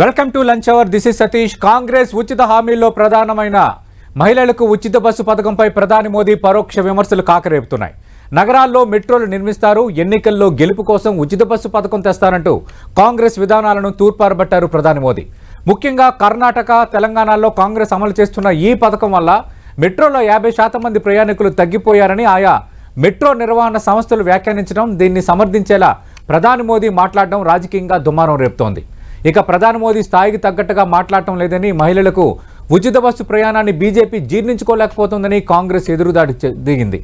Welcome to lunch hour this is Satish Congress ఉచిత హామీల్లో ప్రధానమైన మహిళలకు ఉచిత బస్సు పథకంపై ప్రధాని మోదీ పరోక్ష విమర్శలు కాకరేపుతున్నాయి. నగరాల్లో మెట్రోలు నిర్మిస్తారు. ఎన్నికల్లో గెలుపు కోసం ఉచిత బస్సు పథకం తెస్తారంటూ కాంగ్రెస్ విధానాలను తూర్పారబట్టారు ప్రధాని మోదీ. ముఖ్యంగా కర్ణాటక తెలంగాణలో కాంగ్రెస్ అమలు చేస్తున్న ఈ పథకం వల్ల మెట్రోలో యాభై శాతం మంది ప్రయాణికులు తగ్గిపోయారని ఆయా మెట్రో నిర్వహణ సంస్థలు వ్యాఖ్యానించడం దీన్ని సమర్థించేలా ప్రధాని మోదీ మాట్లాడడం రాజకీయంగా దుమారం రేపుతోంది. ఇక ప్రధాని మోదీ స్థాయికి తగ్గట్టుగా మాట్లాడటం లేదని మహిళలకు ఉచిత బస్సు ప్రయాణాన్ని బీజేపీ జీర్ణించుకోలేకపోతుందని కాంగ్రెస్ ఎదురుదాడి దిగింది.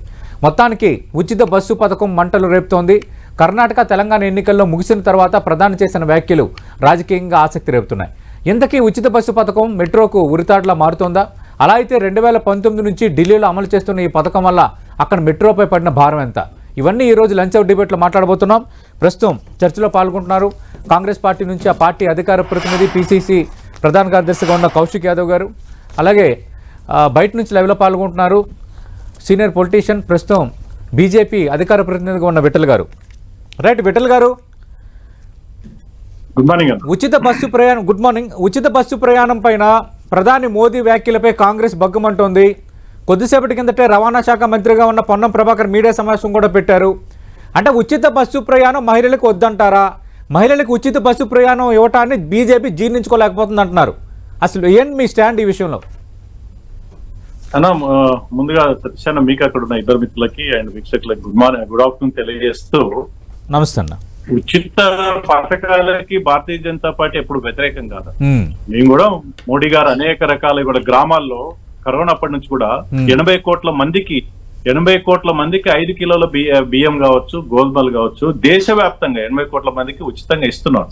మొత్తానికి ఉచిత బస్సు పథకం మంటలు రేపుతోంది. కర్ణాటక తెలంగాణ ఎన్నికల్లో ముగిసిన తర్వాత ప్రధాని చేసిన వ్యాఖ్యలు రాజకీయంగా ఆసక్తి రేపుతున్నాయి. ఇంతకీ ఉచిత బస్సు పథకం మెట్రోకు ఉరితాడులా మారుతోందా? అలా అయితే రెండు వేల పంతొమ్మిది నుంచి ఢిల్లీలో అమలు చేస్తున్న ఈ పథకం వల్ల అక్కడ మెట్రోపై పడిన భారం ఎంత? ఇవన్నీ ఈ రోజు లంచ్ అవుట్ డిబేట్లో మాట్లాడబోతున్నాం. ప్రస్తుతం చర్చలో పాల్గొంటున్నారు. కాంగ్రెస్ పార్టీ నుంచి ఆ పార్టీ అధికార ప్రతినిధి పిసిసి ప్రధాన కార్యదర్శిగా ఉన్న కౌశిక్ యాదవ్ గారు. అలాగే బయట నుంచి లైవ్లో పాల్గొంటున్నారు. సీనియర్ పొలిటీషియన్ ప్రస్తుతం బీజేపీ అధికార ప్రతినిధిగా ఉన్న Vithal garu. Right Vithal garu. Good morning ఉచిత బస్సు ప్రయాణం గుడ్ మార్నింగ్ ఉచిత బస్సు ప్రయాణం పైన ప్రధాని మోదీ వ్యాఖ్యలపై కాంగ్రెస్ బగ్గుమంటోంది కొద్దిసేపటి కిందటే రవాణా శాఖ మంత్రిగా ఉన్న పొన్నం ప్రభాకర్ మీడియా సమావేశం కూడా పెట్టారు. అంటే ఉచిత బస్సు ప్రయాణం మహిళలకు వద్దంటారా? మహిళలకు ఉచిత బస్సు ప్రయాణం ఇవ్వటాన్ని బీజేపీ జీర్ణించుకోలేకపోతుంది అంటున్నారు అసలు ఏంటి మీ స్టాండ్ ఈ విషయంలో? అన్న ముందుగా సతీష్ అన్న మీకు అక్కడ ఉన్న ఇద్దరు మిత్రులకి అండ్ వీక్షకులకి గుడ్ మార్నింగ్ గుడ్ ఆఫ్టర్నూన్ తెలియజేస్తూ నమస్తే అన్న. ఉచిత పథకాలకి భారతీయ జనతా పార్టీ ఎప్పుడు వ్యతిరేకం కాదు. మేము కూడా మోడీ గారు అనేక రకాల కూడా గ్రామాల్లో కరోనా అప్పటి నుంచి కూడా. ఎనభై కోట్ల మందికి ఎనభై కోట్ల మందికి ఐదు కిలోల బియ్య- కావచ్చు గోధుమలు కావచ్చు దేశవ్యాప్తంగా ఎనభై కోట్ల మందికి ఉచితంగా ఇస్తున్నారు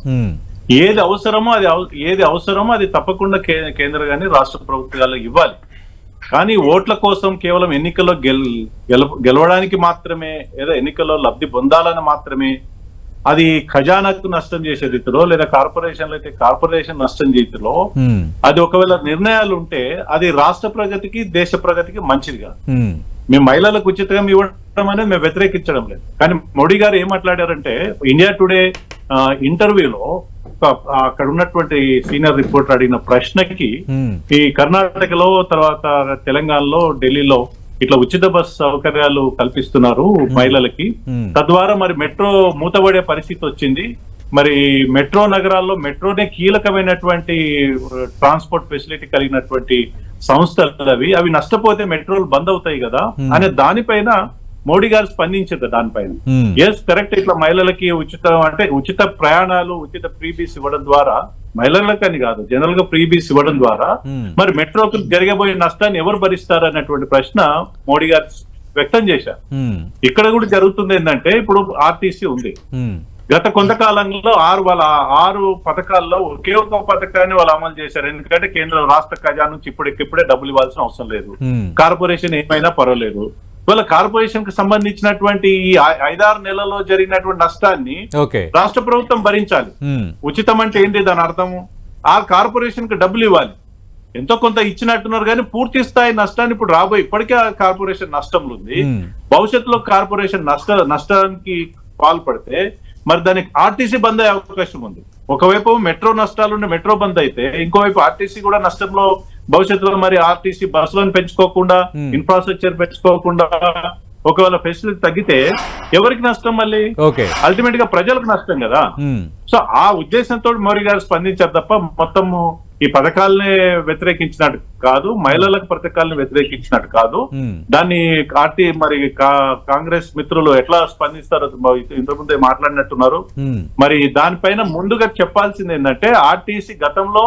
ఏది అవసరమో అది ఏది అవసరమో అది తప్పకుండా కేంద్ర కానీ రాష్ట్ర ప్రభుత్వాలు ఇవ్వాలి. కానీ ఓట్ల కోసం కేవలం ఎన్నికల్లో గెల్ గెల- గెలవడానికి మాత్రమే ఏదో ఎన్నికల్లో లబ్ధి పొందాలని మాత్రమే అది ఖజానాకు నష్టం చేసే రీతిలో లేదా కార్పొరేషన్లు అయితే కార్పొరేషన్ నష్టం చేతిలో అది ఒకవేళ నిర్ణయాలు ఉంటే అది రాష్ట్ర ప్రగతికి దేశ ప్రగతికి మంచిది కాదు. మేము మహిళలకు ఉచితంగా ఇవ్వడం అనేది మేము వ్యతిరేకించడం లేదు. కానీ మోడీ గారు ఏం మాట్లాడారంటే ఇండియా టుడే ఇంటర్వ్యూలో అక్కడ ఉన్నటువంటి సీనియర్ రిపోర్టర్ అడిగిన ప్రశ్నకి ఈ కర్ణాటకలో తర్వాత తెలంగాణలో ఢిల్లీలో ఇట్లా ఉచిత బస్ సౌకర్యాలు కల్పిస్తున్నారు మహిళలకి. ఉమ్, తద్వారా మరి మెట్రో మూతపడే పరిస్థితి వచ్చింది. మరి మెట్రో నగరాల్లో మెట్రోనే కీలకమైనటువంటి ట్రాన్స్పోర్ట్ ఫెసిలిటీ కలిగినటువంటి సంస్థలు అవి. అవి నష్టపోతే మెట్రోలు బంద్ అవుతాయి కదా. Hmm. అనే దానిపైన మోడీ గారు స్పందించారు దానిపైన. ఎస్ కరెక్ట్ ఇట్లా మహిళలకి ఉచిత అంటే ఉచిత ప్రయాణాలు ఉచిత ఫ్రీబీస్ ఇవ్వడం ద్వారా మహిళలకని కాదు జనరల్గా ఫ్రీబీస్ ఇవ్వడం ద్వారా మరి మెట్రోకు జరగబోయే నష్టాన్ని ఎవరు భరిస్తారు అన్నటువంటి ప్రశ్న మోడీ గారు వ్యక్తం చేశారు. ఇక్కడ కూడా జరుగుతుంది ఏంటంటే ఇప్పుడు ఆర్టీసీ ఉంది. గత కొంతకాలంలో ఆరు వాళ్ళ ఆరు పథకాల్లో ఒకే ఒక పథకాన్ని వాళ్ళు అమలు చేశారు. ఎందుకంటే కేంద్ర రాష్ట్ర ఖజానా నుంచి ఇప్పటికిప్పుడే డబ్బులు ఇవ్వాల్సిన అవసరం లేదు. కార్పొరేషన్ ఏమైనా పర్వాలేదు. వాళ్ళ కార్పొరేషన్కి సంబంధించినటువంటి ఈ ఐదారు నెలల్లో జరిగినటువంటి నష్టాన్ని రాష్ట్ర ప్రభుత్వం భరించాలి. ఉచితం అంటే ఏంటి దాని అర్థము? ఆ కార్పొరేషన్కి డబ్బులు ఇవ్వాలి. ఎంతో కొంత ఇచ్చినట్టున్నారు కానీ పూర్తి స్థాయి నష్టాన్ని ఇప్పుడు రాబోయే ఇప్పటికే ఆ కార్పొరేషన్ నష్టంలో ఉంది. భవిష్యత్తులో కార్పొరేషన్ నష్ట నష్టానికి పాల్పడితే మరి దానికి ఆర్టీసీ బంద్ అయ్యే అవకాశం ఉంది. ఒకవైపు మెట్రో నష్టాలు ఉండే మెట్రో బంద్ అయితే ఇంకోవైపు ఆర్టీసీ కూడా నష్టంలో భవిష్యత్తులో మరి ఆర్టీసీ బస్సులను పెంచుకోకుండా Hmm. ఇన్ఫ్రాస్ట్రక్చర్ పెంచుకోకుండా ఒకవేళ ఫెసిలిటీ తగ్గితే ఎవరికి నష్టం మళ్ళీ? ఓకే. అల్టిమేట్గా ప్రజలకు నష్టం కదా. ఉమ్, సో ఆ ఉద్దేశంతో మోడీ గారు స్పందించారు తప్ప మొత్తము ఈ పథకాలని వ్యతిరేకించినట్టు కాదు మహిళలకు పథకాలను వ్యతిరేకించినట్టు కాదు. దాన్ని పార్టీ మరి కాంగ్రెస్ మిత్రులు ఎట్లా స్పందిస్తారో ఇంతకుముందే మాట్లాడినట్టున్నారు. ఉమ్, మరి దానిపైన ముందుగా చెప్పాల్సింది ఏంటంటే ఆర్టీసీ గతంలో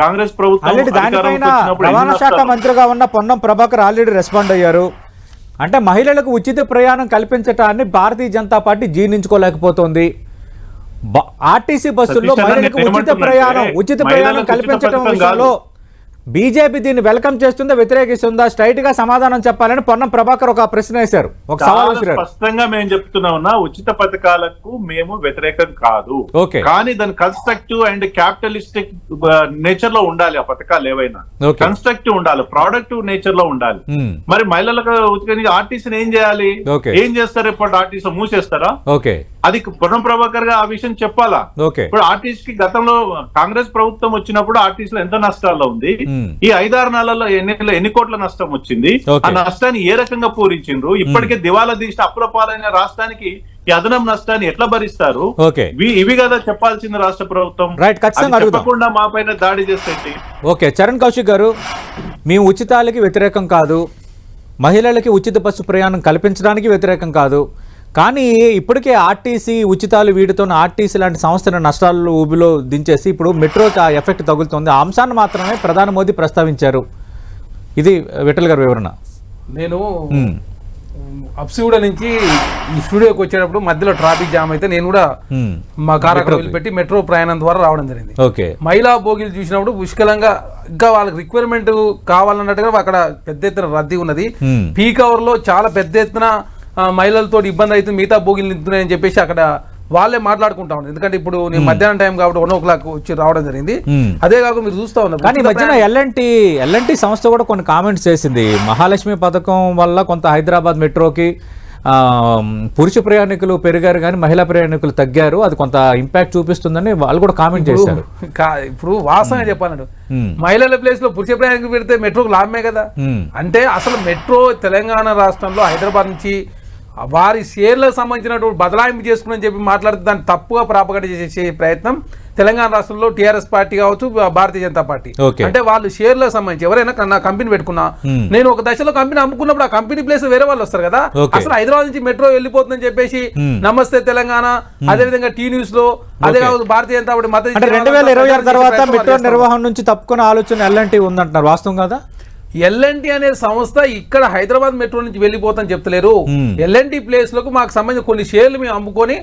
కాంగ్రెస్ ప్రభుత్వం దానిపైన రవాణా శాఖ మంత్రిగా ఉన్న పొన్నం ప్రభాకర్ ఆల్రెడీ రెస్పాండ్ అయ్యారు. అంటే మహిళలకు ఉచిత ప్రయాణం కల్పించటాన్ని భారతీయ జనతా పార్టీ జీర్ణించుకోలేకపోతుంది. ఆర్టీసీ బస్సుల్లో మహిళలకు ఉచిత ప్రయాణం ఉచిత ప్రయాణం కల్పించడం విషయంలో. బీజేపీ దీన్ని వెల్కమ్ చేస్తుందా వ్యతిరేకిస్తుందా స్ట్రైట్గా సమాధానం చెప్పాలని పొన్నం ప్రభాకర్ ఒక ప్రశ్న వేశారు. ఒక సవాల్ స్పష్టంగా మేము చెప్తున్నామన్నా ఉచిత పథకాలకు మేము వ్యతిరేకం కాదు. ఓకే. కానీ దాని కన్స్ట్రక్టివ్ అండ్ క్యాపిటలిస్టిక్ నేచర్లో ఉండాలి ఆ పథకాలు ఏవైనా. కన్స్ట్రక్టివ్ ఉండాలి ప్రొడక్టివ్ నేచర్లో ఉండాలి మరి మహిళలకు ఉచితంగా ఆర్టీసీని ఏం చేయాలి. ఏం చేస్తారు ఇప్పుడు ఆర్టీసీ మూసేస్తారా? ఓకే. అది పొన్నం ప్రభాకర్గా ఆ విషయం చెప్పాలా? ఓకే. ఇప్పుడు ఆర్టీసీ కి గతంలో కాంగ్రెస్ ప్రభుత్వం వచ్చినప్పుడు ఆర్టీసీ లో ఎంత నష్టాల్లో ఉంది. ఈ ఐదారు నెలల్లో ఎన్ని ఎన్ని కోట్ల నష్టం వచ్చింది. ఆ నష్టాన్ని ఏ రకంగా పూరించిండ్రు? ఇప్పటికే దివాలా తీసిన అప్పుల పాలైన రాష్ట్రానికి ఈ అదనం నష్టాన్ని ఎట్లా భరిస్తారు? ఇవి- కదా చెప్పాల్సింది రాష్ట్ర ప్రభుత్వం. చెప్పకుండా మా పైన దాడి చేస్తే ఓకే చరణ్ కౌశిక్ గారు మేము ఉచితాలకి వ్యతిరేకం కాదు. మహిళలకి ఉచిత బస్సు ప్రయాణం కల్పించడానికి వ్యతిరేకం కాదు. కానీ ఇప్పటికే ఆర్టీసీ ఉచితాలు వీటితో ఆర్టీసీ లాంటి సంస్థల నష్టాలు ఊబిలో దించేసి ఇప్పుడు మెట్రోకి ఆ ఎఫెక్ట్ తగులుతుంది ఆ అంశాన్ని మాత్రమే ప్రధాని మోదీ ప్రస్తావించారు ఇది విఠల్ గారి వివరణ నేను మ్మ్. అప్సిగూడ నుంచి ఈ స్టూడియోకి వచ్చేటప్పుడు మధ్యలో ట్రాఫిక్ జామ్ అయితే నేను కూడా. మా కార్ అక్కడ మెట్రోకి. వదిలిపెట్టి మెట్రో ప్రయాణం ద్వారా రావడం జరిగింది ఓకే మహిళా బోగిలు చూసినప్పుడు పుష్కలంగా ఇంకా వాళ్ళకి రిక్వైర్మెంట్ కావాలన్నట్టుగా అక్కడ పెద్ద ఎత్తున రద్దీ ఉన్నది. పీక్ అవర్లో చాలా పెద్ద ఎత్తున మహిళలతో ఇబ్బంది అవుతుంది మిగతా బోగిలు నింపుతున్నాయని చెప్పేసి అక్కడ వాళ్ళే మాట్లాడుకుంటా ఉన్నారు. ఎందుకంటే ఇప్పుడు నేను మధ్యాహ్నం టైం కాబట్టి వన్ ఓ క్లాక్ వచ్చి రావడం జరిగింది. అదే కాకుండా మీరు చూస్తా ఉన్నారు. కానీ మధ్యన ఎల్ఎన్టీ ఎల్ఎన్టీ సంస్థ కూడా కొన్ని కామెంట్స్ చేసింది. మహాలక్ష్మి పథకం వల్ల కొంత హైదరాబాద్ మెట్రోకి ఆ, పురుష ప్రయాణికులు పెరిగారు కానీ మహిళా ప్రయాణికులు తగ్గారు. అది కొంత ఇంపాక్ట్ చూపిస్తుందని వాళ్ళు కూడా కామెంట్ చేశారు. ఇప్పుడు చెప్పాలంటే మ్మ్. మహిళల ప్లేస్లో పురుష ప్రయాణికులు పెడితే మెట్రోకి లాభమే కదా. అంటే అసలు మెట్రో తెలంగాణ రాష్ట్రంలో హైదరాబాద్ నుంచి వారి షేర్లకు సంబంధించినటువంటి బదలాయింపు చేసుకుని చెప్పి మాట్లాడితే దాన్ని తప్పుగా ప్రాపగడ చేసే ప్రయత్నం తెలంగాణ రాష్ట్రంలో టీఆర్ఎస్ పార్టీ కావచ్చు భారతీయ జనతా పార్టీ. అంటే వాళ్ళు షేర్లకు సంబంధించి ఎవరైనా నా కంపెనీ పెట్టుకున్నా. నేను ఒక దశలో కంపెనీ అమ్ముకున్నప్పుడు ఆ కంపెనీ ప్లేస్ వేరే వాళ్ళు వస్తారు కదా. అసలు హైదరాబాద్ నుంచి మెట్రో వెళ్ళిపోతుందని చెప్పేసి. నమస్తే తెలంగాణ అదే విధంగా టీ న్యూస్లో అదే. కాదు భారతీయ జనతా పార్టీ మద్దతు రెండు వేల ఇరవై ఆరు తర్వాత మెట్రో నిర్వహణ నుంచి తప్పుకునే ఆలోచన ఎల్ఎన్టీ ఉందంటున్నారు వాస్తవం కదా ఎల్ఎన్టీ అనే సంస్థ ఇక్కడ హైదరాబాద్ మెట్రో నుంచి వెళ్ళిపోతాని చెప్తలేరు. ఎల్ఎన్టీ ప్లేస్లకు మాకు సంబంధించిన కొన్ని షేర్లు మేము అమ్ముకొని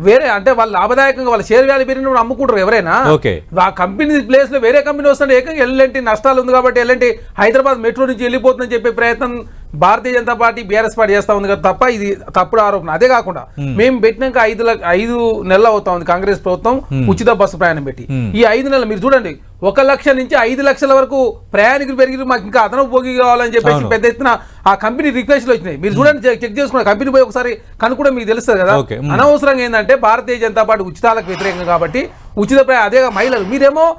వేరే అంటే వాళ్ళు లాభదాయకంగా వాళ్ళ షేర్ వాల్యూ పెరిగినప్పుడు అమ్ముకుంటారు ఎవరైనా ఓకే. ఆ కంపెనీ ప్లేస్లో వేరే కంపెనీ వస్తుంటే ఏకంగా ఎల్ఎన్టీ నష్టాలు ఉంది కాబట్టి ఎల్ఎన్టీ హైదరాబాద్ మెట్రో నుంచి వెళ్ళిపోతుందని చెప్పే ప్రయత్నం Bharatiya Janata party BRS party చేస్తా ఉంది కదా తప్ప ఇది తప్పుడు ఆరోపణ. అదే కాకుండా మేము. పెట్టినాక ఐదు లక్ష- ఐదు నెలలు అవుతా ఉంది కాంగ్రెస్ ప్రభుత్వం ఉచిత బస్సు ప్రయాణం పెట్టి. ఈ ఐదు నెలలు మీరు చూడండి ఒక లక్ష నుంచి ఐదు లక్షల వరకు ప్రయాణికులు పెరిగి మాకు ఇంకా అదనపు భోగి కావాలని చెప్పేసి. పెద్ద ఎత్తున ఆ కంపెనీ రిక్వెస్ట్లు వచ్చినాయి. మీరు చూడండి చెక్- చేసుకున్న కంపెనీ పోయి ఒకసారి కనుక్కుంటే మీకు తెలుస్తుంది కదా. అనవసరంగా ఏంటంటే భారతీయ జనతా పార్టీ ఉచితాలకు వ్యతిరేకం కాబట్టి ఉచిత ప్రయాణం అదే మహిళలు. మీరేమో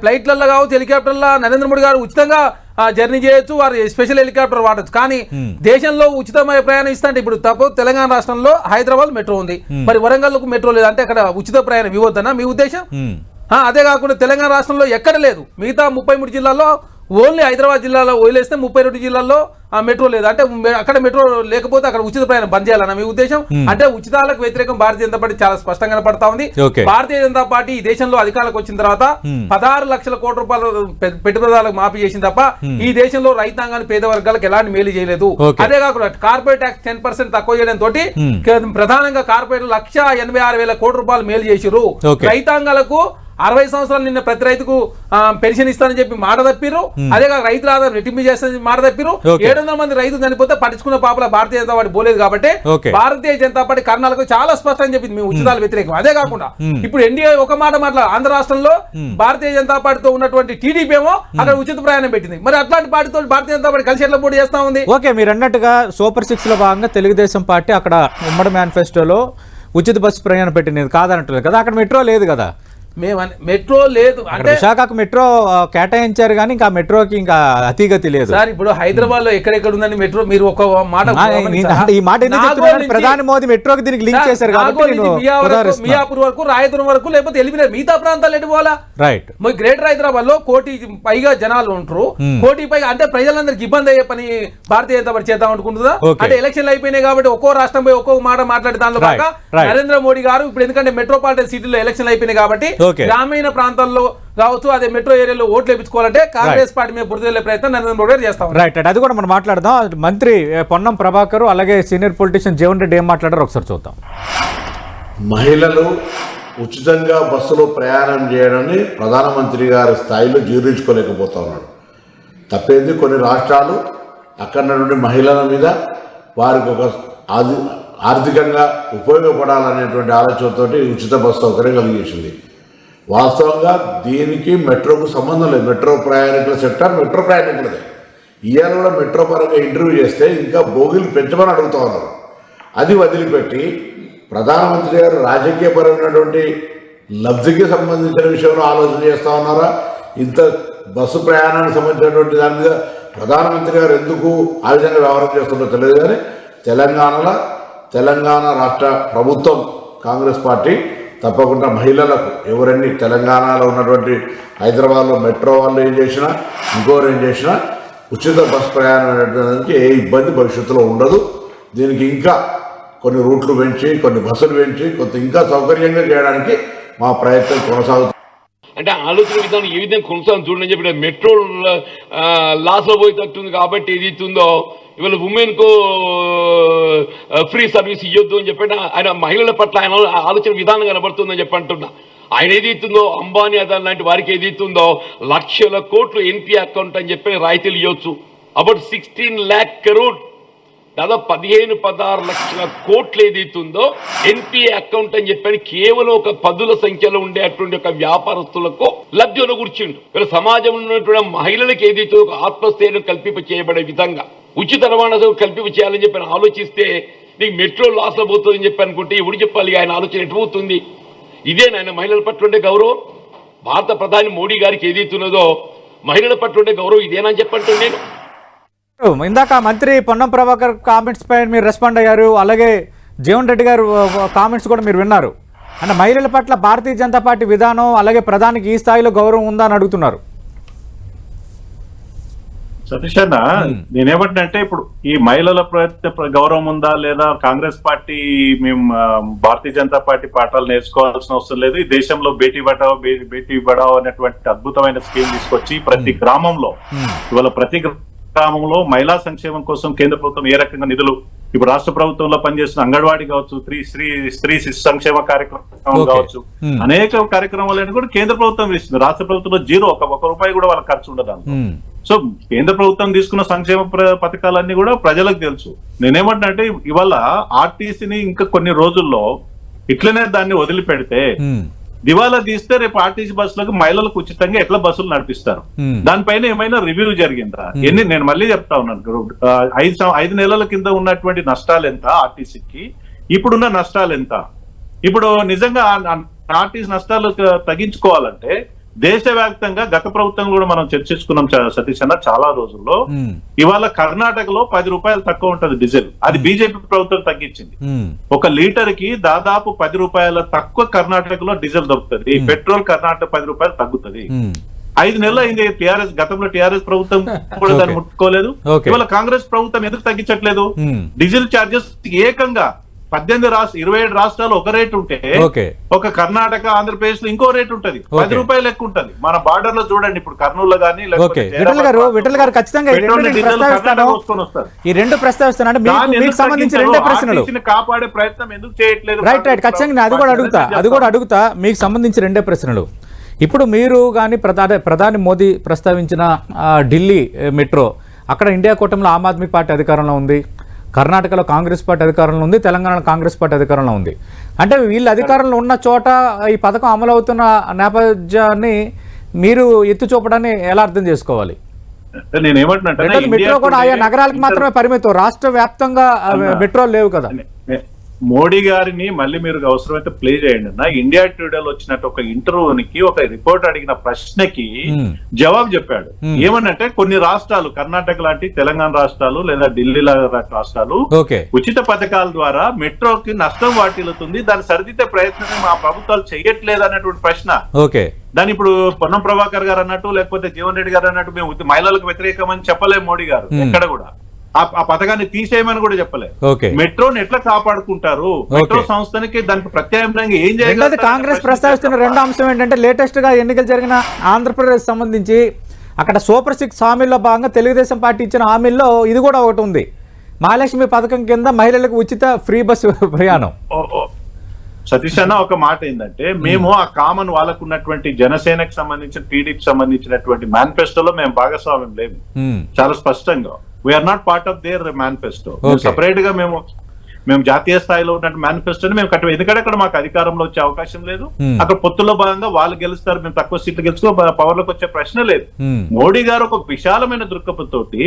ఫ్లైట్లలో కావచ్చు హెలికాప్టర్లో నరేంద్ర మోడీ గారు ఉచితంగా జర్నీ చేయొచ్చు వారు స్పెషల్ హెలికాప్టర్ వాడచ్చు. కానీ. దేశంలో ఉచితమైన ప్రయాణం ఇస్తా అంటే ఇప్పుడు తప్పు. తెలంగాణ రాష్ట్రంలో హైదరాబాద్ మెట్రో ఉంది. మరి వరంగల్కు మెట్రో లేదు అంటే అక్కడ ఉచిత ప్రయాణం ఇవ్వద్దనా మీ ఉద్దేశం? అదే కాకుండా తెలంగాణ రాష్ట్రంలో ఎక్కడ లేదు. మిగతా ముప్పై మూడు జిల్లాల్లో ఓన్లీ హైదరాబాద్ జిల్లాలో వదిలేస్తే ముప్పై రెండు జిల్లాల్లో ఆ మెట్రో లేదు అంటే అక్కడ మెట్రో లేకపోతే అక్కడ ఉచిత ప్రయాణం బంద్ చేయాలన్న మీ ఉద్దేశం అంటే ఉచితాలకు వ్యతిరేకం భారతీయ జనతా పార్టీ చాలా స్పష్టంగా కనపడతా ఉంది. భారతీయ జనతా పార్టీ ఈ దేశంలో అధికారంలోకి వచ్చిన తర్వాత Hmm. పదహారు లక్షల కోట్ల రూపాయలు పె- పెట్టుబడులకు మాఫీ చేసింది తప్ప ఈ దేశంలో రైతాంగాన్ని పేద వర్గాలకు ఎలాంటి మేలు చేయలేదు. అదే కాకుండా కార్పొరేట్ ట్యాక్స్ టెన్ పర్సెంట్ తక్కువ చేయడం తోటి Hmm. ప్రధానంగా కార్పొరేట్ లక్ష ఎనభై ఆరు వేల కోట్ల రూపాయలు మేలు చేసిరు. రైతాంగాలకు అరవై సంవత్సరాలు నిన్న ప్రతి రైతుకు పెన్షన్ ఇస్తానని చెప్పి మాట తప్పిరు అదే కాక రైతుల ఆధారం రెట్టింపు చేస్తానని మాట తప్పిరు. ఏడు వందల మంది రైతులు చనిపోతే పట్టించుకున్న పాపల భారతీయ జనతా పార్టీ పోలేదు కాబట్టి. భారతీయ జనతా పార్టీ కర్ణాలకు చాలా స్పష్టంగా చెప్పింది మేము ఉచితాలు వ్యతిరేకం. అదే కాకుండా. ఇప్పుడు ఎన్డీఏ ఒక మాట మాట్లా ఆంధ్ర రాష్ట్రంలో భారతీయ జనతా పార్టీతో ఉన్నటువంటి టీడీపీ ఏమో అక్కడ ఉచిత ప్రయాణం పెట్టింది. మరి అట్లాంటి పార్టీతో భారతీయ జనతా పార్టీ కలిసి ఎట్లా పోటీ చేస్తా ఉంది? ఓకే మీరు అన్నట్టుగా సూపర్ సిక్స్లో భాగంగా తెలుగుదేశం పార్టీ అక్కడ ఉమ్మడి మేనిఫెస్టోలో ఉచిత బస్సు ప్రయాణం పెట్టినది కాదనట్లేదు కదా. అక్కడ మెట్రో లేదు కదా. మేము మెట్రో లేదు. అంటే విశాఖకు మెట్రో కేటాయించారు కానీ ఇంకా మెట్రోకి ఇంకా అతిగతి లేదు. సార్ ఇప్పుడు హైదరాబాద్లో ఎక్కడెక్కడ ఉందని మెట్రో? మీరు ఒక మాట ఈ మాట ప్రధాని మోదీ మెట్రోకి దీనికి లింక్ చేశారు కాబట్టి మియాపూర్ వరకు రాయదుర్గం వరకు లేకపోతే ఎలిమినేట్ మిగతా ప్రాంతాలు ఎటు పోవాలా? రైట్ గ్రేటర్ హైదరాబాద్లో కోటి పైగా జనాలు ఉంటారు. Hmm. కోటి పైగా అంటే ప్రజలందరికి ఇబ్బంది అయ్యే పని భారతీయ జనతా పార్టీ చేద్దాం అనుకుంటుందా. అంటే ఎలక్షన్లు అయిపోయినాయి కాబట్టి ఒక్కో రాష్ట్రం పోయి ఒక్కో మాట మాట్లాడే దానిలో. నరేంద్ర మోడీ గారు ఇప్పుడు ఎందుకంటే మెట్రోపాలిటన్ సిటీలో ఎలక్షన్లు అయిపోయినాయి కాబట్టి. గ్రామీణ ప్రాంతాల్లో కావచ్చు అదే మెట్రో ఏరియాలో ఓట్లు వేయించుకోవాలంటే కాంగ్రెస్ పార్టీ మీద బురద వెళ్ళే ప్రయత్నం నరేంద్ర మోడీ గారు చేస్తా ఉన్నారు. రైట్ అది కూడా మనం మాట్లాడదాం. మంత్రి పొన్నం ప్రభాకర్ అలాగే సీనియర్ పొలిటీషియన్ జీవన్ రెడ్డి ఏం మాట్లాడారో ఒకసారి చూద్దాం. మహిళలు ఉచితంగా బస్సులో ప్రయాణం చేయడాన్ని ప్రధానమంత్రి గారి స్థాయిలో జీర్ణించుకోలేకపోతా ఉన్నాడు. తప్పేంది? కొన్ని రాష్ట్రాలు అక్కడ నుండి మహిళల మీద వారికి ఒక ఆర్థికంగా ఉపయోగపడాలనేటువంటి ఆలోచనతోటి ఉచిత బస్సు సౌకర్యం కలిగేసింది. వాస్తవంగా దీనికి మెట్రోకు సంబంధం లేదు. మెట్రో ప్రయాణికుల సెక్టర్ మెట్రో ప్రయాణికులదే. ఇవాళ కూడా మెట్రో పరంగా ఇంటర్వ్యూ చేస్తే ఇంకా బోగిలు పెంచమని అడుగుతా ఉన్నారు. అది వదిలిపెట్టి ప్రధానమంత్రి గారు రాజకీయపరమైనటువంటి లబ్ధికి సంబంధించిన విషయంలో ఆలోచన చేస్తూ ఉన్నారా? ఇంత బస్సు ప్రయాణానికి సంబంధించినటువంటి దాని మీద ప్రధానమంత్రి గారు ఎందుకు ఆ విధంగా వ్యవహారం చేస్తుందో తెలియదు కానీ తెలంగాణలో తెలంగాణ రాష్ట్ర ప్రభుత్వం కాంగ్రెస్ పార్టీ తప్పకుండా మహిళలకు ఎవరన్నీ తెలంగాణలో ఉన్నటువంటి హైదరాబాద్లో మెట్రో వాళ్ళు ఏం చేసినా ఇంకోరు ఏం చేసినా ఉచిత బస్ ప్రయాణం అనేటువంటి ఏ ఇబ్బంది భవిష్యత్తులో ఉండదు. దీనికి ఇంకా కొన్ని రూట్లు పెంచి కొన్ని బస్సులు పెంచి కొంత ఇంకా సౌకర్యంగా చేయడానికి మా ప్రయత్నం కొనసాగుతుంది. అంటే ఆలోచన విధానం ఏ విధంగా కొనసాగుతుంది చూడండి చెప్పి మెట్రో లాస్లో పోయి పోయేటట్టుంది కాబట్టి ఏది ఇస్తుందో ఇవాళ ఉమెన్కు ఫ్రీ సర్వీస్ ఇవ్వద్దు అని చెప్పి ఆయన మహిళల పట్ల ఆయన ఆలోచన విధానం కనబడుతుందని చెప్పి అంటున్నా. ఆయన ఏది ఇస్తుందో అంబానీ అదాన్ లాంటి వారికి ఏది ఇస్తుందో లక్షల కోట్లు ఎన్పీ అకౌంట్ అని చెప్పి రాయితీలు ఇవ్వచ్చు అబౌట్ సిక్స్టీన్ ల్యాక్ కరోడ్ దాదాపు పదిహేను పదహారు లక్షల కోట్లు ఏదైతుందో ఎన్పిఏ అకౌంట్ అని చెప్పని కేవలం ఒక పదుల సంఖ్యలో ఉండేటువంటి ఒక వ్యాపారస్తులకు లబ్ధిలో కూర్చుండు వీళ్ళ సమాజంలో ఉన్నటువంటి మహిళలకు ఏదైతే ఒక ఆత్మస్థైర్యం కల్పింప చేయబడే విధంగా ఉచిత రవాణా కల్పింప చేయాలని చెప్పి ఆలోచిస్తే నీకు మెట్రో లాస్లో పోతుందని చెప్పి అనుకుంటే ఇప్పుడు చెప్పాలి? ఆయన ఆలోచన ఎటు పోతుంది ఇదే నాయన మహిళల పట్ల ఉండే గౌరవం. భారత ప్రధాని మోడీ గారికి ఏదైతున్నదో మహిళల పట్ల ఉండే గౌరవం ఇదేనని చెప్పంటున్నాను నేను ఇందాక మంత్రి పొన్నం ప్రభాకర్ కామెంట్స్ పైన మీరు రెస్పాండ్ అయ్యారు. అలాగే జీవన్ రెడ్డి గారు కామెంట్స్ కూడా మీరు విన్నారు. అంటే మహిళల పట్ల భారతీయ జనతా పార్టీ విధానం అలాగే ప్రధానికి ఈ స్థాయిలో గౌరవం ఉందా అని అడుగుతున్నారు. సతీష్ అన్న నేనేమంటున్నా ఇప్పుడు ఈ మహిళల గౌరవం ఉందా లేదా కాంగ్రెస్ పార్టీ మేము భారతీయ జనతా పార్టీ పాఠాలు నేర్చుకోవాల్సిన అవసరం లేదు. ఈ దేశంలో బేటీ బటావో బేటీ బడావో అనేటువంటి అద్భుతమైన స్కీమ్ తీసుకొచ్చి ప్రతి గ్రామంలో ఇవాళ ప్రతి గ్రామంలో మహిళా సంక్షేమం కోసం కేంద్ర ప్రభుత్వం ఏ రకంగా నిధులు ఇప్పుడు రాష్ట్ర ప్రభుత్వంలో పనిచేస్తున్న అంగన్వాడీ కావచ్చు స్త్రీ స్త్రీ స్త్రీ శిశు సంక్షేమ కార్యక్రమం. కావచ్చు. అనేక కార్యక్రమాలను కూడా కేంద్ర ప్రభుత్వం ఇస్తుంది. రాష్ట్ర ప్రభుత్వంలో జీరో ఒక ఒక రూపాయి కూడా వాళ్ళ ఖర్చు ఉండదు సో కేంద్ర ప్రభుత్వం తీసుకున్న సంక్షేమ పథకాలన్నీ కూడా ప్రజలకు తెలుసు. నేనేమంటున్నా అంటే ఇవాళ ఆర్టీసీని ఇంకా కొన్ని రోజుల్లో ఇట్లనే దాన్ని వదిలిపెడితే దివాలా తీస్తే రేపు ఆర్టీసీ బస్సులకు మహిళలకు ఉచితంగా ఎట్లా బస్సులు నడిపిస్తారు? Hmm. దానిపైన ఏమైనా రివ్యూ జరిగిందా? ఎన్ని నేను మళ్ళీ చెప్తా ఉన్నాను ఐదు ఐదు నెలల కింద ఉన్నటువంటి నష్టాలు ఎంత ఆర్టీసీకి? ఇప్పుడున్న నష్టాలు ఎంత? ఇప్పుడు నిజంగా ఆర్టీసీ నష్టాలు తగ్గించుకోవాలంటే దేశవ్యాప్తంగా గత ప్రభుత్వం కూడా మనం చర్చించుకున్నాం సతీష్ అన్న చాలా రోజుల్లో. ఇవాళ కర్ణాటకలో పది రూపాయలు తక్కువ ఉంటది డీజిల్. అది బీజేపీ ప్రభుత్వం తగ్గించింది. ఒక లీటర్కి దాదాపు పది రూపాయల తక్కువ కర్ణాటకలో డీజిల్ దొరుకుతుంది. పెట్రోల్ కర్ణాటక పది రూపాయలు తగ్గుతుంది. ఐదు నెలలు అయింది టిఆర్ఎస్ గతంలో టిఆర్ఎస్ ప్రభుత్వం కూడా దాన్ని. ముట్టుకోలేదు. ఇవాళ కాంగ్రెస్ ప్రభుత్వం ఎందుకు తగ్గించట్లేదు? డీజిల్ ఛార్జెస్ ఏకంగా పద్దెనిమిది రాష్ట్ర ఇరవై ఏడు రాష్ట్రాలు ఒక రేట్ ఉంటే. ఒక కర్ణాటక ఆంధ్రప్రదేశ్లో ఇంకో రేట్ ఉంటది. పది. రూపాయలు ఎక్కువ ఉంటది. మన బార్డర్లో చూడండి ఇప్పుడు కర్నూలు గానీ విఠల్ గారు విఠల్ గారు ఖచ్చితంగా ఈ రెండు ప్రస్తావిస్తాను. సంబంధించి రెండే ప్రశ్నలు. కాపాడే ప్రయత్నం ఎందుకు చేయట్లేదు? రైట్ రైట్ ఖచ్చితంగా అది కూడా అడుగుతా. అది కూడా అడుగుతా. మీకు సంబంధించి రెండే ప్రశ్నలు. ఇప్పుడు మీరు కానీ ప్రధాని ప్రధాని మోదీ ప్రస్తావించిన ఢిల్లీ మెట్రో అక్కడ ఇండియా కూటమిలో ఆమ్ ఆద్మీ పార్టీ అధికారంలో ఉంది. కర్ణాటకలో కాంగ్రెస్ పార్టీ అధికారంలో ఉంది తెలంగాణలో కాంగ్రెస్ పార్టీ అధికారంలో ఉంది. అంటే వీళ్ళు అధికారంలో ఉన్న చోట ఈ పథకం అమలు అవుతున్న నేపథ్యాన్ని మీరు ఎత్తు చూపడాన్ని ఎలా అర్థం చేసుకోవాలి? మెట్రో కూడా ఆయా నగరాలకు మాత్రమే పరిమితం. రాష్ట్ర వ్యాప్తంగా ఆ, మెట్రోలు లేవు కదా. మోడీ గారిని మళ్ళీ మీరు అవసరమైతే ప్లే చేయండి అన్న. ఇండియా టుడేలో వచ్చినట్టు ఒక ఇంటర్వ్యూనికి ఒక రిపోర్ట్ అడిగిన ప్రశ్నకి. జవాబు చెప్పాడు. ఏమనంటే కొన్ని రాష్ట్రాలు కర్ణాటక లాంటి తెలంగాణ రాష్ట్రాలు లేదా ఢిల్లీ లాంటి రాష్ట్రాలు ఉచిత పథకాల ద్వారా మెట్రోకి నష్టం వాటిల్లుతుంది. దాన్ని సరిదిద్దే ప్రయత్నం మా ప్రభుత్వాలు చేయట్లేదు అన్నటువంటి ప్రశ్న. ఓకే. దాని ఇప్పుడు పొన్నం ప్రభాకర్ గారు అన్నట్టు లేకపోతే జీవన్ రెడ్డి గారు అన్నట్టు మేము మహిళలకు వ్యతిరేకమని చెప్పలేదు మోడీ గారు. ఎక్కడ కూడా. ఆ పథకాన్ని తీసేయమని కూడా చెప్పలేదు మెట్రోని ఎట్లా కాపాడుకుంటారు? మెట్రో సంస్థనికి దానికి ప్రత్యామ్నాయంగా ఏం చేయగలుగుతారు కాంగ్రెస్ ప్రస్తావిస్తున్న రెండో అంశం ఏంటంటే లేటెస్ట్గా ఎన్నికలు జరిగిన ఆంధ్రప్రదేశ్ సంబంధించి అక్కడ సూపర్ సిక్స్ హామీల్లో భాగంగా తెలుగుదేశం పార్టీ ఇచ్చిన హామీల్లో ఇది కూడా ఒకటి ఉంది. మహాలక్ష్మి పథకం కింద మహిళలకు ఉచిత ఫ్రీ బస్సు ప్రయాణం. సతీష్ అన్న ఒక మాట ఏంటంటే మేము ఆ కామన్ వాళ్ళకు ఉన్నటువంటి జనసేనకు సంబంధించిన టీడీపీ సంబంధించినటువంటి మేనిఫెస్టోలో మేము భాగస్వామ్యం లేము. చాలా స్పష్టంగా. We are not part of there manifesto. సపరేట్గా మేము మేము జాతీయ స్థాయిలో ఉన్నట్టు మేనిఫెస్టోని మేము కట్టాం ఎందుకంటే అక్కడ మాకు అధికారంలో వచ్చే అవకాశం లేదు Hmm. అక్కడ పొత్తులో భాగంగా వాళ్ళు గెలుస్తారు మేము తక్కువ సీట్లు గెలుచుకో పవర్లోకి వచ్చే ప్రశ్న లేదు Hmm. మోడీ గారు ఒక విశాలమైన దృక్పథంతోటి.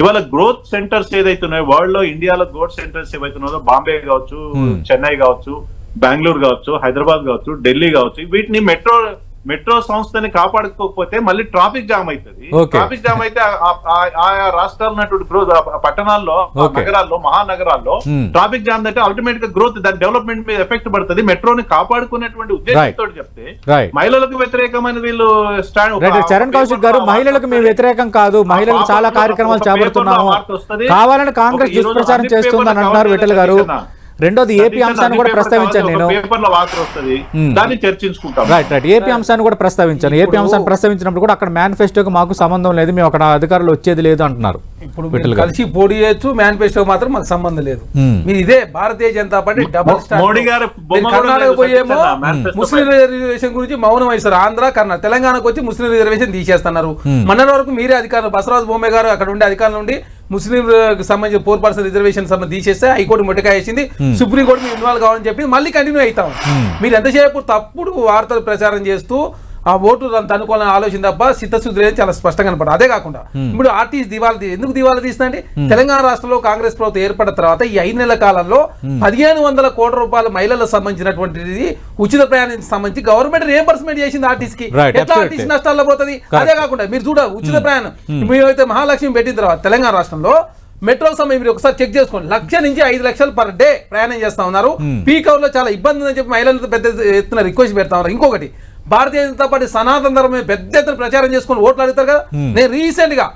ఇవాళ గ్రోత్ సెంటర్స్ ఏదైతే ఉన్నాయో వరల్డ్లో ఇండియాలో గ్రోత్ సెంటర్స్ ఏవైతే ఉన్నాయో బాంబే కావచ్చు Hmm. చెన్నై కావచ్చు బెంగళూరు కావచ్చు హైదరాబాద్ కావచ్చు ఢిల్లీ కావచ్చు వీటిని మెట్రో మెట్రో సంస్థని కాపాడుకోకపోతే మళ్ళీ ట్రాఫిక్ జామ్ అవుతుంది. ట్రాఫిక్ జామ్ అయితే ఆయా రాష్ట్రాలు ఉన్నటువంటి గ్రోత్ పట్టణాల్లో. నగరాల్లో మహానగరాల్లో. ట్రాఫిక్ జామ్ అంటే అల్టిమేట్గా గ్రోత్ దాని డెవలప్మెంట్ మీద ఎఫెక్ట్ పడుతుంది మెట్రోని కాపాడుకునేటువంటి ఉద్దేశంతో చెప్తే. మహిళలకు వ్యతిరేకమైన వీళ్ళు. చరణ్ కౌశిక్ గారు మహిళలకు మేము వ్యతిరేకం కాదు మహిళలకు చాలా కార్యక్రమాలు చేపడుతున్నాము కావాలని కాంగ్రెస్ దుష్ప్రచారం చేస్తుందని అంటున్నారు విఠల్ గారు రెండోది ఏపీ అంశాన్ని కూడా ప్రస్తావించాను నేను. దాన్ని చర్చించుకుంటాం. రైట్ రైట్ ఏపీ అంశాన్ని కూడా ప్రస్తావించాను. ఏపీ అంశాన్ని ప్రస్తావించినప్పుడు కూడా అక్కడ మేనిఫెస్టోకి మాకు సంబంధం లేదు. మేము అక్కడ అధికారులు వచ్చేది లేదు అంటున్నారు. ఇప్పుడు కలిసి పోటీ చేయొచ్చు మేనిఫెస్టో మాత్రం మాకు సంబంధం లేదు. మీరు ఇదే భారతీయ జనతా పార్టీ డబుల్ మోడీ గారు కర్ణాటక పోయేమో ముస్లిం రిజర్వేషన్ గురించి మౌనం వహిస్తారు ఆంధ్ర కర్ణాటక తెలంగాణకు వచ్చి ముస్లిం రిజర్వేషన్ తీసేస్తున్నారు. మొన్నటి వరకు మీరే అధికారులు బసవరాజు బొమ్మే గారు అక్కడ ఉండే అధికారులు నుండి ముస్లిం సంబంధించిన ఫోర్ పర్సెంట్ రిజర్వేషన్ సంబంధించి తీసేస్తే హైకోర్టు మొట్టకాయ వేసింది. సుప్రీం కోర్టు మీరు ఇన్వాల్వ్ కావాలని చెప్పి మళ్ళీ కంటిన్యూ అవుతాం. మీరు ఎంతసేపు తప్పుడు వార్తలు ప్రచారం చేస్తూ ఆ ఓటు అనుకోవాలని ఆలోచన తప్ప చిత్తశుద్ధి లేదు చాలా స్పష్టంగా కనపడదు. అదే కాకుండా ఇప్పుడు ఆర్టీసీ దివాలా తీ- ఎందుకు దివాలా తీస్తుందండి తెలంగాణ రాష్ట్రంలో కాంగ్రెస్ ప్రభుత్వం ఏర్పడిన తర్వాత ఈ ఐదు నెలల కాలంలో పదిహేను వందల కోట్ల రూపాయల మహిళలకు సంబంధించినటువంటిది ఉచిత ప్రయాణానికి సంబంధించి గవర్నమెంట్ రియంబర్స్మెంట్ చేసింది ఆర్టీసీకి. ఎట్లా. ఆర్టీసీ నష్టాల్లో పోతుంది? అదే కాకుండా మీరు చూడ ఉచిత ప్రయాణం. మేమైతే మహాలక్ష్మి పెట్టిన తర్వాత తెలంగాణ రాష్ట్రంలో మెట్రో సమయం మీరు ఒకసారి చెక్ చేసుకోండి. లక్ష నుంచి ఐదు లక్షలు పర్ డే ప్రయాణం చేస్తా ఉన్నారు. పీక్ అవర్లో చాలా ఇబ్బంది ఉందని చెప్పి మహిళలతో పెద్ద ఎత్తున రిక్వెస్ట్ పెడతా ఉన్నారు. ఇంకొకటి భారతీయ జనతా పార్టీ సనాతన ధర్మం పెద్ద ఎత్తున ప్రచారం చేసుకొని ఓట్లు అడుగుతారు కదా. నేను రీసెంట్గా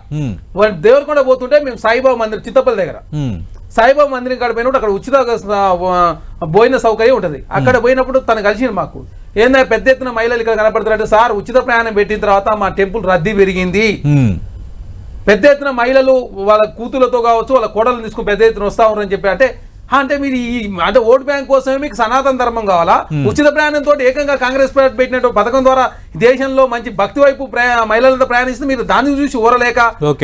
దేవరకొండ పోతుంటే మేము సాయిబాబా మందిర్ చిత్తపల్లి దగ్గర. సాయిబాబా మందిరం కాడ పోయినప్పుడు అక్కడ ఉచిత భోజన సౌకర్యం ఉంటుంది. అక్కడ పోయినప్పుడు తను కలిసింది మాకు. ఏందా పెద్ద ఎత్తున మహిళలు ఇక్కడ కనపడుతున్నట్టు సార్ ఉచిత ప్రయాణం పెట్టిన తర్వాత మా టెంపుల్ రద్దీ పెరిగింది. పెద్ద ఎత్తున మహిళలు వాళ్ళ కూతులతో కావచ్చు వాళ్ళ కోడలు తీసుకుని పెద్ద ఎత్తున వస్తా ఉన్నారని చెప్పి అంటే "హా, అంటే మీరు ఈ అంటే ఓట్ బ్యాంక్ కోసమే మీకు సనాతన ధర్మం కావాలా? ఉచిత ప్రయాణంతో ఏకంగా కాంగ్రెస్ పార్టీ పెట్టినట్టు పథకం ద్వారా దేశంలో మంచి భక్తి వైపు మహిళలతో ప్రయాణిస్తే మీరు దాన్ని చూసి ఊరలేక.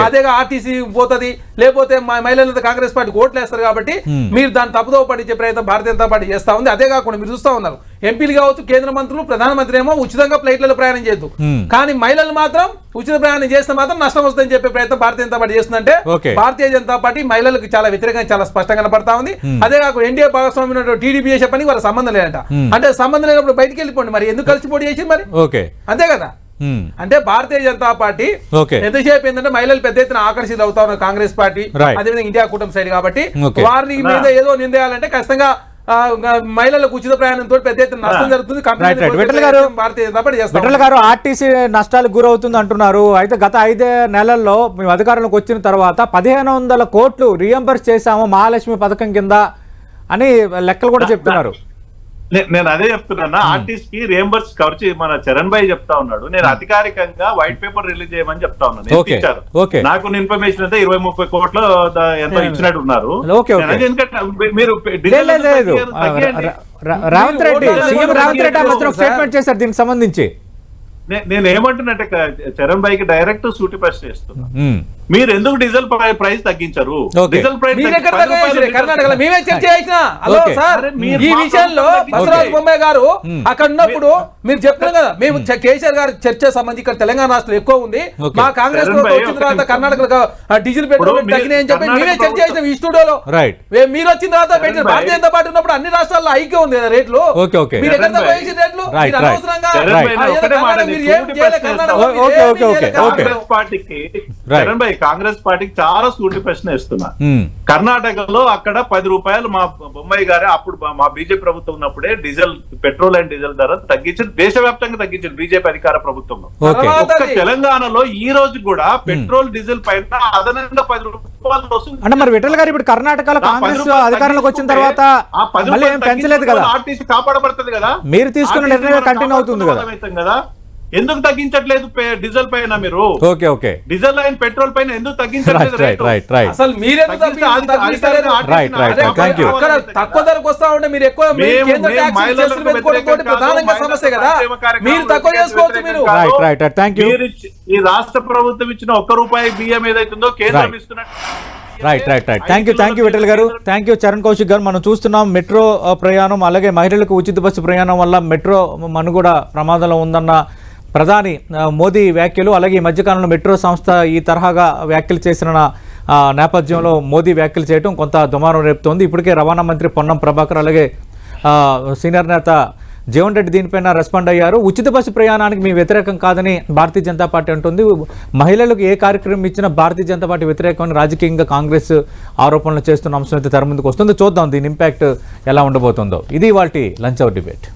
అదేగా ఆర్టీసీ పోతది లేకపోతే మా మహిళలతో కాంగ్రెస్ పార్టీకి ఓట్లు వేస్తారు కాబట్టి మీరు దాన్ని తప్పుదో పట్టించే ప్రయత్నం భారతీయ జనతా పార్టీ చేస్తా ఉంది. అదే కాకుండా మీరు చూస్తా ఉన్నారు. ఎంపీలు కావచ్చు కేంద్ర మంత్రులు ప్రధానమంత్రి ఏమో ఉచితంగా ఫ్లైట్లలో ప్రయాణం చేయొద్దు Hmm. కానీ మహిళలు మాత్రం ఉచిత ప్రయాణం చేస్తే మాత్రం నష్టం వస్తుందని చెప్పే ప్రయత్నం భారతీయ జనతా పార్టీ చేస్తుందంటే. భారతీయ జనతా పార్టీ మహిళలకు చాలా వ్యతిరేకంగా చాలా స్పష్టంగా కనపడతా ఉంది అదే కాకుండా ఎన్డీఏ భాగస్వామి టీడీపీ చేసే పని వాళ్ళ సంబంధం లేదంట అంటే సంబంధం లేనప్పుడు బయటికి వెళ్ళిపోండి మరి ఎందుకు కలిసి పోటీ చేసి మరి ఓకే అంతే కదా Hmm. అంటే భారతీయ జనతా పార్టీ. ఎంతసేపు ఏంటంటే మహిళలు పెద్ద ఎత్తున ఆకర్షిత అవుతా ఉన్నారు కాంగ్రెస్ పార్టీ. అదేవిధంగా ఇండియా కూటమి సైడ్ కాబట్టి. వారిని మీద ఏదో నిందేయాలంటే ఖచ్చితంగా మహిళలకు ఉచిత ప్రయాణంతో పెద్ద ఎత్తున నష్టం జరుగుతుంది. గారు, భారతీయ జనతా పార్టీ చేస్తా. విఠల్ గారు ఆర్టీసీ నష్టాలకు గురవుతుంది అంటున్నారు. అయితే గత ఐదే నెలల్లో మేము అధికారంలోకి వచ్చిన తర్వాత పదిహేను వందల కోట్లు రియంబర్స్ చేశాము మహాలక్ష్మి పథకం కింద అని లెక్కలు కూడా చెప్తున్నారు. నేను అదే చెప్తున్నా ఆర్టిస్ట్కి రియంబర్స్ ఖర్చు మన చరణ్ భాయ్ చెప్తా ఉన్నాడు. నేను అధికారికంగా వైట్ పేపర్ రిలీజ్ చేయమని చెప్తా ఉన్నాను. నాకు ఇన్ఫర్మేషన్ అయితే ఇరవై ముప్పై కోట్ల ఎంతో ఇచ్చినట్టు ఉన్నారు. మీరు రేవంత్ రెడ్డి సీఎం రేవంత్ రెడ్డి. స్టేట్మెంట్ చేశారు దీనికి సంబంధించి. నేను ఏమంటున్నట్టే చరణ్ భాయ్కి డైరెక్ట్ సూటి ప్రశ్న చేస్తున్నా. మీరు ఎందుకు డీజిల్ ప్రై- ప్రైస్ తగ్గించరు. డీజిల్ ప్రైస్ కర్ణాటకలో మేమే చర్చ చేసిన హలో. సార్ ఈ విషయంలో బసవరాజ. బొమ్మాయి గారు అక్కడ ఉన్నప్పుడు మీరు చెప్తున్నారు కదా మేము కేసీఆర్ గారి చర్చ సంబంధించి ఇక్కడ తెలంగాణ రాష్ట్రం ఎక్కువ ఉంది. మా కాంగ్రెస్ వచ్చిన తర్వాత. కర్ణాటకలో ఆ డీజిల్ పెట్రోల్ తగ్గినాయని చెప్పి మేమే చర్చ చేసినాం ఈ స్టూడియోలో మీరు వచ్చిన తర్వాత పెట్టిన. భారతీయ జనతా పార్టీ ఉన్నప్పుడు అన్ని రాష్ట్రాల్లో ఐక్యం ఉంది రేట్లు. మీరు ఎక్కడ రేట్లు. అనవసరంగా కాంగ్రెస్ పార్టీకి భాయ్ కాంగ్రెస్ పార్టీకి చాలా సూటి ప్రశ్న ఇస్తున్నా ఉమ్. కర్ణాటకలో అక్కడ పది రూపాయలు మా బొమ్మాయి గారే అప్పుడు మా- బీజేపీ ప్రభుత్వం ఉన్నప్పుడే డీజిల్ పెట్రోల్ అండ్ డీజిల్ ధర తగ్గించారు దేశవ్యాప్తంగా తగ్గించారు బీజేపీ అధికార ప్రభుత్వంలో. ఒక్క తెలంగాణలో ఈ రోజు కూడా పెట్రోల్ డీజిల్ పైన అదనంగా పది రూపాయలు వస్తుంది. అంటే మరి విఠల్ గారు ఇప్పుడు కర్ణాటకలో కాంగ్రెస్ అధికారంలోకి వచ్చిన తర్వాత మళ్ళీ ఏం రూపాయలు పెంచలేదు కదా? ఆర్టీసీ కాపాడబడుతుంది కదా? మీరు తీసుకున్న నిర్ణయం కంటిన్యూ అవుతుంది కదా. ఎందుకు తగ్గించట్లేదు డీజిల్ పైన మీరు? Okay okay. Diesel line petrol పైన ఎందుకు తగ్గించట్లేదు రైట్? Right rate? అసలు you. అక్కడ తక్కువ ధరకు వస్తా ఉంటే మీరు ఎక్కువ ప్రధానంగా సమస్య కదా? మీరు తక్కువ చేసుకోవచ్చు మీరు. రైట్ రైట్ థ్యాంక్ యూ ఈ రాష్ట్ర ప్రభుత్వం ఇచ్చిన ఒక్క రూపాయి బియ్యం ఏదైతుందో కేంద్రం. ఇస్తున్నట్టు right right right thank you thank you Vithal garu. Thank you Charan Kaushik గారు. మనం చూస్తున్నాం మెట్రో ప్రయాణం అలాగే మహిళలకు ఉచిత బస్సు ప్రయాణం వల్ల మెట్రో మనుగడ ప్రమాదంలో ఉందన్న ప్రధాని మోదీ వ్యాఖ్యలు అలాగే ఈ మధ్యకాలంలో మెట్రో సంస్థ ఈ తరహాగా వ్యాఖ్యలు చేసిన నేపథ్యంలో మోదీ వ్యాఖ్యలు చేయడం కొంత దుమారం రేపుతోంది. ఇప్పటికే రవాణా మంత్రి పొన్నం ప్రభాకర్ అలాగే సీనియర్ నేత జీవన్ రెడ్డి దీనిపైన రెస్పాండ్ అయ్యారు. ఉచిత బస్సు ప్రయాణానికి మీ వ్యతిరేకం కాదని భారతీయ జనతా పార్టీ అంటుంది. మహిళలకు ఏ కార్యక్రమం ఇచ్చినా భారతీయ జనతా పార్టీ వ్యతిరేకమని రాజకీయంగా కాంగ్రెస్ ఆరోపణలు చేస్తున్న అంశం అయితే తెర ముందుకు వస్తుంది. చూద్దాం దీని ఇంపాక్ట్ ఎలా ఉండబోతుందో. ఇది వాటి లంచ్ అవర్ డిబేట్.